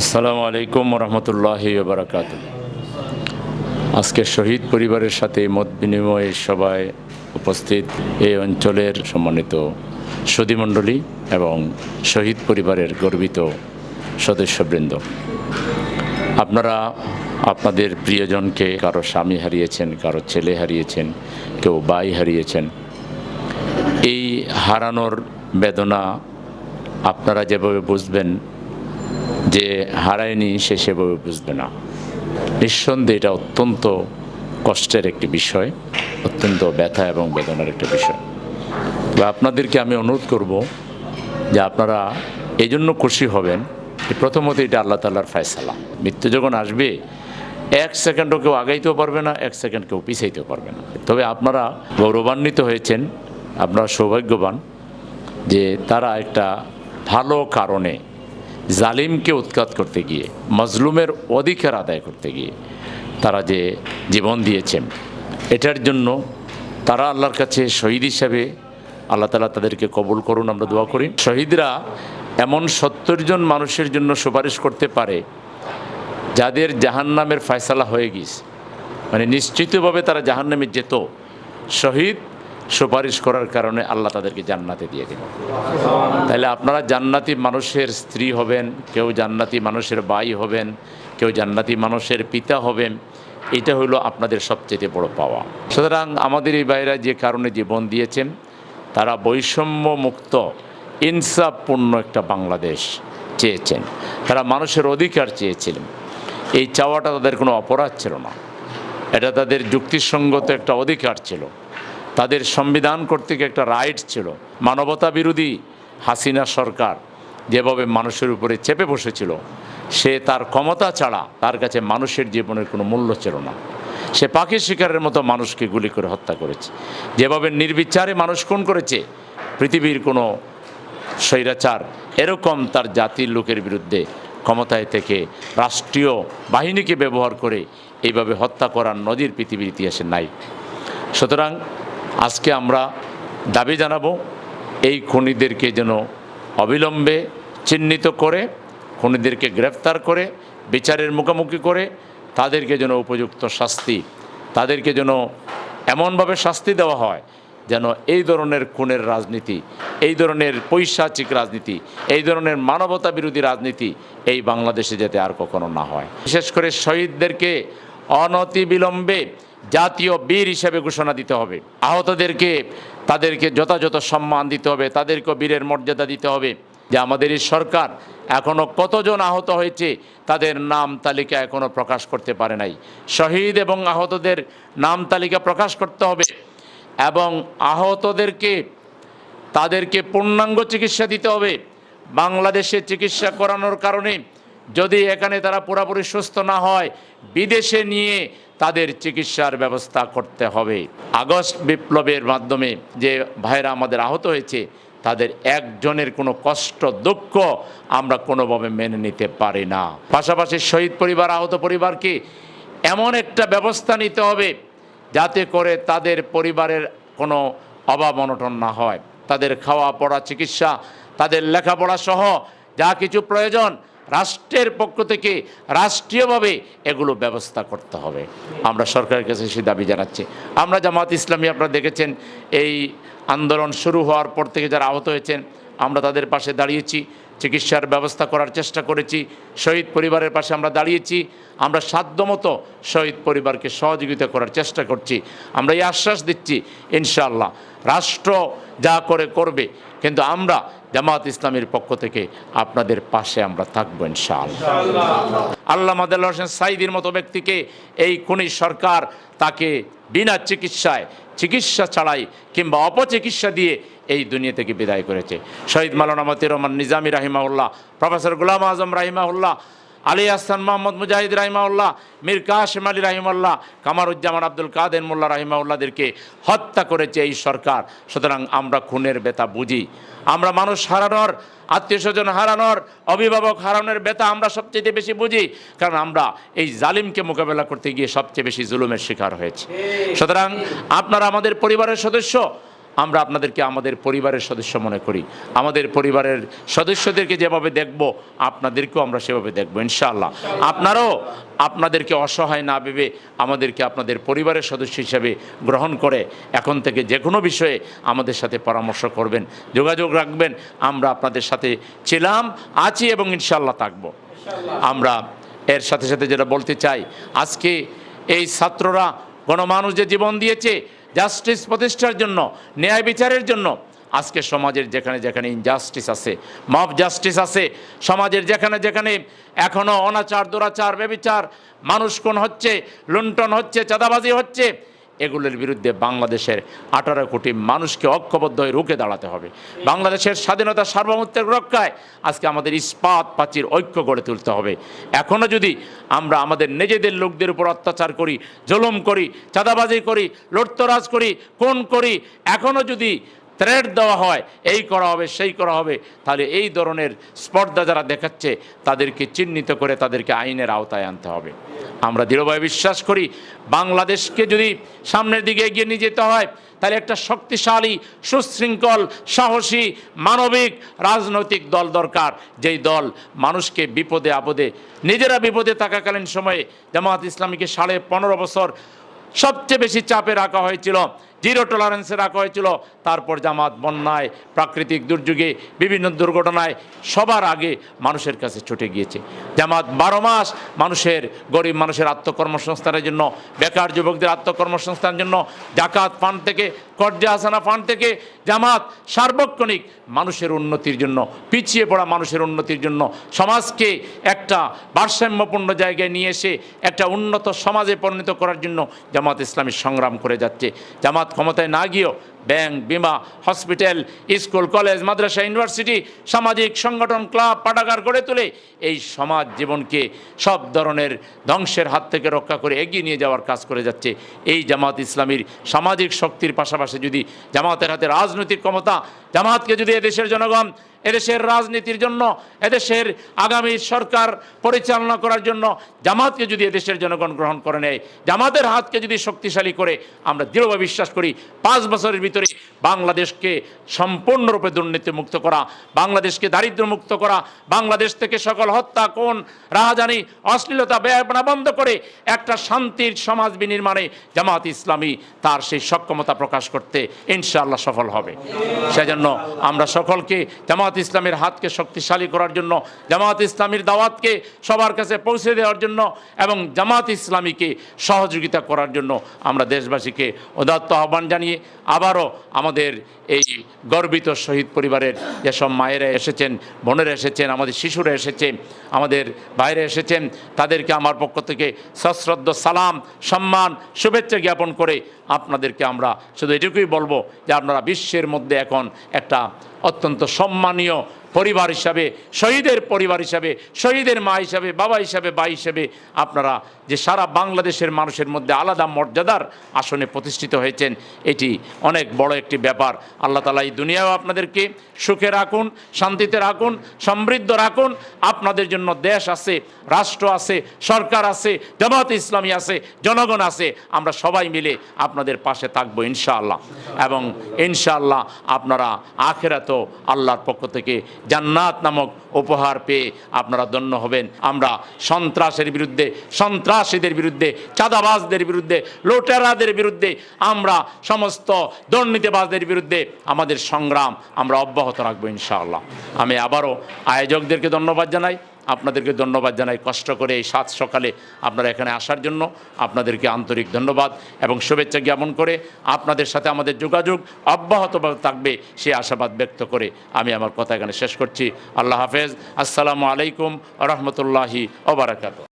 আসসালামু আলাইকুম রহমতুল্লাহি বারাকাত আজকে শহীদ পরিবারের সাথে মত বিনিময়ে সভায় উপস্থিত এই অঞ্চলের সম্মানিত সুধীমণ্ডলী এবং শহীদ পরিবারের গর্বিত সদস্যবৃন্দ। আপনারা, আপনাদের প্রিয়জনকে কারও স্বামী হারিয়েছেন, কারও ছেলে হারিয়েছেন, কেউ ভাই হারিয়েছেন, এই হারানোর বেদনা আপনারা যেভাবে বুঝবেন যে হারায়নি সে সেভাবে বুঝবে না। নিঃসন্দেহে এটা অত্যন্ত কষ্টের একটি বিষয়, অত্যন্ত ব্যথা এবং বেদনার একটা বিষয়। তবে আপনাদেরকে আমি অনুরোধ করব যে আপনারা এই জন্য খুশি হবেন যে প্রথমত এটা আল্লাহ তাল্লাহর ফয়সালা। মৃত্যু যখন আসবে, এক সেকেন্ডও কেউ আগাইতেও পারবে না, এক সেকেন্ড কেউ পিছাইতেও পারবে না। তবে আপনারা গৌরবান্বিত হয়েছেন, আপনারা সৌভাগ্যবান যে তারা একটা ভালো কারণে জালিমকে উৎখাত করতে গিয়ে, মজলুমের অধিকার আদায় করতে গিয়ে তারা যে জীবন দিয়েছেন, এটার জন্য তারা আল্লাহর কাছে শহীদ হিসাবে আল্লাহ তালা তাদেরকে কবুল করুন, আমরা দোয়া করি। শহীদরা এমন সত্তর জন মানুষের জন্য সুপারিশ করতে পারে, যাদের জাহান্নামের ফয়সালা হয়ে গিয়েছে। মানে নিশ্চিতভাবে তারা জাহান্নামে যেত। শহীদ সুপারিশ করার কারণে আল্লাহ তাদেরকে জান্নাতে দিয়ে দেবেন তাহলে আপনারা জান্নাতি মানুষের স্ত্রী হবেন, কেউ জান্নাতি মানুষের বাই হবেন, কেউ জান্নাতি মানুষের পিতা হবেন, এটা হলো আপনাদের সবচেয়ে বড় পাওয়া। সুতরাং আমাদের এই ভাইরা যে কারণে জীবন দিয়েছেন, তারা বৈষম্য মুক্ত ইনসাফপূর্ণ একটা বাংলাদেশ চেয়েছেন। তারা মানুষের অধিকার চেয়েছিলেন। এই চাওয়াটা তাদের কোনো অপরাধ ছিল না। এটা তাদের যুক্তিসঙ্গত একটা অধিকার ছিল। তাদের সংবিধান কর্তৃক একটা রাইট ছিল। মানবতা বিরোধী হাসিনা সরকার যেভাবে মানুষের উপরে চেপে বসেছিল, সে তার ক্ষমতা ছাড়া তার কাছে মানুষের জীবনের কোনো মূল্য ছিল না। সে পাখি শিকারের মতো মানুষকে গুলি করে হত্যা করেছে। যেভাবে নির্বিচারে মানুষ খুন করেছে, পৃথিবীর কোনো স্বৈরাচার এরকম তার জাতির লোকের বিরুদ্ধে ক্ষমতায় থেকে রাষ্ট্রীয় বাহিনীকে ব্যবহার করে এইভাবে হত্যা করার নজির পৃথিবীর ইতিহাসে নাই। সুতরাং আজকে আমরা দাবি জানাব, এই খুনিদেরকে যেন অবিলম্বে চিহ্নিত করে, খুনিদেরকে গ্রেফতার করে, বিচারের মুখোমুখি করে, তাদেরকে যেন উপযুক্ত শাস্তি, তাদেরকে যেন এমনভাবে শাস্তি দেওয়া হয় যেন এই ধরনের খুনের রাজনীতি, এই ধরনের পৈশাচিক রাজনীতি, এই ধরনের মানবতা বিরোধী রাজনীতি এই বাংলাদেশে যাতে আর কখনো না হয়। বিশেষ করে শহীদদেরকে অনতি বিলম্বে জাতীয় বীর হিসেবে ঘোষণা দিতে হবে। আহতদেরকে, তাদেরকে যথাযথ সম্মান দিতে হবে, তাদেরকেও বীরের মর্যাদা দিতে হবে। যে আমাদের এই সরকার এখনও কতজন আহত হয়েছে, তাদের নাম তালিকা এখনও প্রকাশ করতে পারে নাই। শহীদ এবং আহতদের নাম তালিকা প্রকাশ করতে হবে এবং আহতদেরকে, তাদেরকে পূর্ণাঙ্গ চিকিৎসা দিতে হবে। বাংলাদেশে চিকিৎসা করানোর কারণে যদি এখানে তারা পুরোপুরি সুস্থ না হয়, বিদেশে নিয়ে তাদের চিকিৎসার ব্যবস্থা করতে হবে। আগস্ট বিপ্লবের মাধ্যমে যে ভাইরা আমাদের আহত হয়েছে, তাদের একজনের কোনো কষ্ট, দুঃখ আমরা কোনোভাবে মেনে নিতে পারি না। পাশাপাশি শহীদ পরিবার, আহত পরিবারকে এমন একটা ব্যবস্থা নিতে হবে যাতে করে তাদের পরিবারের কোনো অভাব অনটন না হয়। তাদের খাওয়া পড়া চিকিৎসা, তাদের লেখাপড়া সহ যা কিছু প্রয়োজন রাষ্ট্রের পক্ষ থেকে রাষ্ট্রীয়ভাবে এগুলো ব্যবস্থা করতে হবে। আমরা সরকারের কাছে সে দাবি জানাচ্ছি। আমরা জামাত ইসলামী আপনারা দেখেছেন, এই আন্দোলন শুরু হওয়ার পর থেকে যারা আহত হয়েছেন, আমরা তাদের পাশে দাঁড়িয়েছি, চিকিৎসার ব্যবস্থা করার চেষ্টা করেছি, শহীদ পরিবারের পাশে আমরা দাঁড়িয়েছি, আমরা সাধ্যমতো শহীদ পরিবারকে সহযোগিতা করার চেষ্টা করছি। আমরা এই আশ্বাস দিচ্ছি, ইনশাআল্লাহ, রাষ্ট্র যা করে করবে, কিন্তু আমরা জামাত ইসলামের পক্ষ থেকে আপনাদের পাশে আমরা থাকব ইনশাআল্লাহ। আল্লাহ মাদ হোসেন সাইদির মতো ব্যক্তিকে এই খুনি সরকার তাকে বিনা চিকিৎসায় চিকিৎসা ছাড়াই কিংবা অপচিকিৎসা দিয়ে এই দুনিয়া থেকে বিদায় করেছে। শহীদ মালানা মতির রহমান নিজামী রাহিমাউল্লাহ প্রফেসর গুলাম আজম রাহিমাউল্লাহ আলী আহসান মোহাম্মদ মুজাহিদ রাহিমাউল্লাহ মীর কাশেম আলী রাহিমাল্লাহ কামারুজ্জামান আব্দুল কাদের মোল্লা রাহিমাউল্লাহদেরকে হত্যা করেছে এই সরকার। সুতরাং আমরা খুনের বেতা বুঝি। আমরা মানুষ হারানোর আত্মীয় স্বজন হারানোর, অভিভাবক হারানোর বেতা আমরা সবচেয়ে বেশি বুঝি, কারণ আমরা এই জালিমকে মোকাবেলা করতে গিয়ে সবচেয়ে বেশি জুলুমের শিকার হয়েছে। সুতরাং আপনারা আমাদের পরিবারের সদস্য আমরা আপনাদেরকে আমাদের পরিবারের সদস্য মনে করি। আমাদের পরিবারের সদস্যদেরকে যেভাবে দেখব, আপনাদেরকেও আমরা সেভাবে দেখব, ইনশাআল্লাহ। আপনারাও আপনাদেরকে অসহায় না ভেবে আমাদেরকে আপনাদের পরিবারের সদস্য হিসেবে গ্রহণ করে এখন থেকে যে কোনো বিষয়ে আমাদের সাথে পরামর্শ করবেন, যোগাযোগ রাখবেন। আমরা আপনাদের সাথে ছিলাম, আছি এবং ইনশাআল্লাহ থাকব। আমরা এর সাথে সাথে যেটা বলতে চাই, আজকে এই ছাত্ররা গণমানুষ যে জীবন দিয়েছে জাস্টিস প্রতিষ্ঠার জন্য, ন্যায় বিচারের জন্য। আজকে সমাজের যেখানে যেখানে ইনজাস্টিস আছে মব জাস্টিস আছে, সমাজের যেখানে যেখানে এখনও অনাচার, দুরাচার, বেবিচার, মানুষ কোন হচ্ছে, লুণ্ঠন হচ্ছে, চাঁদাবাজি হচ্ছে এগুলোর বিরুদ্ধে বাংলাদেশের আঠারো কোটি মানুষকে ঐক্যবদ্ধ হয়ে রুখে দাঁড়াতে হবে। বাংলাদেশের স্বাধীনতা সার্বভৌমত্বের রক্ষায় আজকে আমাদের ইস্পাত পাচির ঐক্য গড়ে তুলতে হবে। এখনও যদি আমরা আমাদের নিজেদের লোকদের উপর অত্যাচার করি, জলম করি, চাঁদাবাজি করি, লুটতরাজ করি কোন করি এখনও যদি থ্রেড দেওয়া হয়, এই করা হবে, সেই করা হবে। তাহলে এই ধরনের স্পর্ধা যারা দেখাচ্ছে, তাদেরকে চিহ্নিত করে তাদেরকে আইনের আওতায় আনতে হবে। আমরা দৃঢ়ভাবে বিশ্বাস করি, বাংলাদেশকে যদি সামনের দিকে এগিয়ে নিয়ে যেতে হয়, তাহলে একটা শক্তিশালী, সুশৃঙ্খল, সাহসী, মানবিক, রাজনৈতিক দল দরকার। যেই দল মানুষকে বিপদে, আপদে, নিজেরা বিপদে থাকাকালীন সময়ে জামাত ইসলামীকে সাড়ে পনেরো বছর সবচেয়ে বেশি চাপে রাখা হয়েছিল। জিরো টলারেন্সে রাখা হয়েছিল। তারপর জামাত বন্যায়, প্রাকৃতিক দুর্যোগে, বিভিন্ন দুর্ঘটনায় সবার আগে মানুষের কাছে ছুটে গিয়েছে। জামাত বারো মাস মানুষের, গরিব মানুষের আত্মকর্মসংস্থানের জন্য, বেকার যুবকদের আত্মকর্মসংস্থানের জন্য, জাকাত ফান্ড থেকে, কর্জা হাসানা ফান্ড থেকে জামাত সার্বক্ষণিক মানুষের উন্নতির জন্য, পিছিয়ে পড়া মানুষের উন্নতির জন্য সমাজকে একটা ভারসাম্যপূর্ণ জায়গায় নিয়ে এসে, একটা উন্নত সমাজে পরিণত করার জন্য জামাত ইসলামী সংগ্রাম করে যাচ্ছে। জামাত ক্ষমতায় না গিয়েও ব্যাংক, বিমা, হসপিটাল, স্কুল, কলেজ, মাদ্রাসা, ইউনিভার্সিটি, সামাজিক সংগঠন, ক্লাব, পাঠাগার গড়ে তুলে এই সমাজ জীবনকে সব ধরনের ধ্বংসের হাত থেকে রক্ষা করে এগিয়ে নিয়ে যাওয়ার কাজ করে যাচ্ছে। এই জামাত ইসলামীর সামাজিক শক্তির পাশাপাশি যদি জামাতের হাতে রাজনৈতিক ক্ষমতা, জামাতকে যদি এদেশের জনগণ, এদেশের রাজনীতির জন্য, এদেশের আগামী সরকার পরিচালনা করার জন্য জামাতকে যদি এদেশের জনগণ গ্রহণ করে নেয়, জামাতের হাতকে যদি শক্তিশালী করে, আমরা দৃঢ়ভাবে বিশ্বাস করি, পাঁচ বছরের ভিতরে ভিতরে বাংলাদেশকে সম্পূর্ণরূপে দুর্নীতি মুক্ত করা, বাংলাদেশকে দারিদ্র মুক্ত করা, বাংলাদেশ থেকে সকল হত্যা কোন রাহাজানি, অশ্লীলতা ব্যয়পনা বন্ধ করে একটা শান্তির সমাজ বিনির্মাণে জামাত ইসলামী তার সেই সক্ষমতা প্রকাশ করতে ইনশাআল্লাহ সফল হবে। সেজন্য আমরা সকলকে জামাত ইসলামের হাতকে শক্তিশালী করার জন্য, জামাত ইসলামীর দাওয়াতকে সবার কাছে পৌঁছে দেওয়ার জন্য এবং জামাত ইসলামীকে সহযোগিতা করার জন্য আমরা দেশবাসীকে উদাত্ত আহ্বান জানিয়ে আবারও আমাদের এই গর্বিত শহীদ পরিবারের যেসব মায়েরা এসেছেন, বোনেরা এসেছেন, আমাদের শিশুরা এসেছে, আমাদের বাইরে এসেছেন, তাদেরকে আমার পক্ষ থেকে সশ্রদ্ধ সালাম, সম্মান, শুভেচ্ছা জ্ঞাপন করে আপনাদেরকে আমরা শুধু এটুকুই বলব যে আপনারা বিশ্বের মধ্যে এখন একটা অত্যন্ত সম্মানীয় পরিবার হিসাবে, শহীদের পরিবার হিসাবে, শহীদের মা হিসাবে, বাবা হিসাবে বা হিসাবে আপনারা যে সারা বাংলাদেশের মানুষের মধ্যে আলাদা মর্যাদার আসনে প্রতিষ্ঠিত হয়েছেন, এটি অনেক বড় একটি ব্যাপার। আল্লাহ তালা এই দুনিয়াও আপনাদেরকে সুখে রাখুন, শান্তিতে রাখুন, সমৃদ্ধ রাখুন। আপনাদের জন্য দেশ আছে, রাষ্ট্র আছে, সরকার আছে, জামাত ইসলামী আছে, জনগণ আছে, আমরা সবাই মিলে আপনাদের পাশে থাকব ইনশাআল্লাহ। এবং ইনশাআল্লাহ আপনারা আখেরাতেও আল্লাহর পক্ষ থেকে জান্নাত নামক উপহার পেয়ে আপনারা ধন্য হবেন। আমরা সন্ত্রাসের বিরুদ্ধে, সন্ত্রাসীদের বিরুদ্ধে, চাঁদাবাজদের বিরুদ্ধে, লোটেরাদের বিরুদ্ধে, আমরা সমস্ত দুর্নীতিবাজদের বিরুদ্ধে আমাদের সংগ্রাম আমরা অব্যাহত রাখব ইনশাআল্লাহ। আমি আবারও আয়োজকদেরকে ধন্যবাদ জানাই। আপনাদেরকে ধন্যবাদ জানাই, কষ্ট করে এই সাত সকালে আপনারা এখানে আসার জন্য। আপনাদেরকে আন্তরিক ধন্যবাদ এবং শুভেচ্ছা জ্ঞাপন করে আপনাদের সাথে আমাদের যোগাযোগ অব্যাহতভাবে থাকবে সে আশাবাদ ব্যক্ত করে আমি আমার কথা এখানে শেষ করছি। আল্লাহ হাফেজ। আসসালামু আলাইকুম রহমতুল্লাহি ওবরাকাত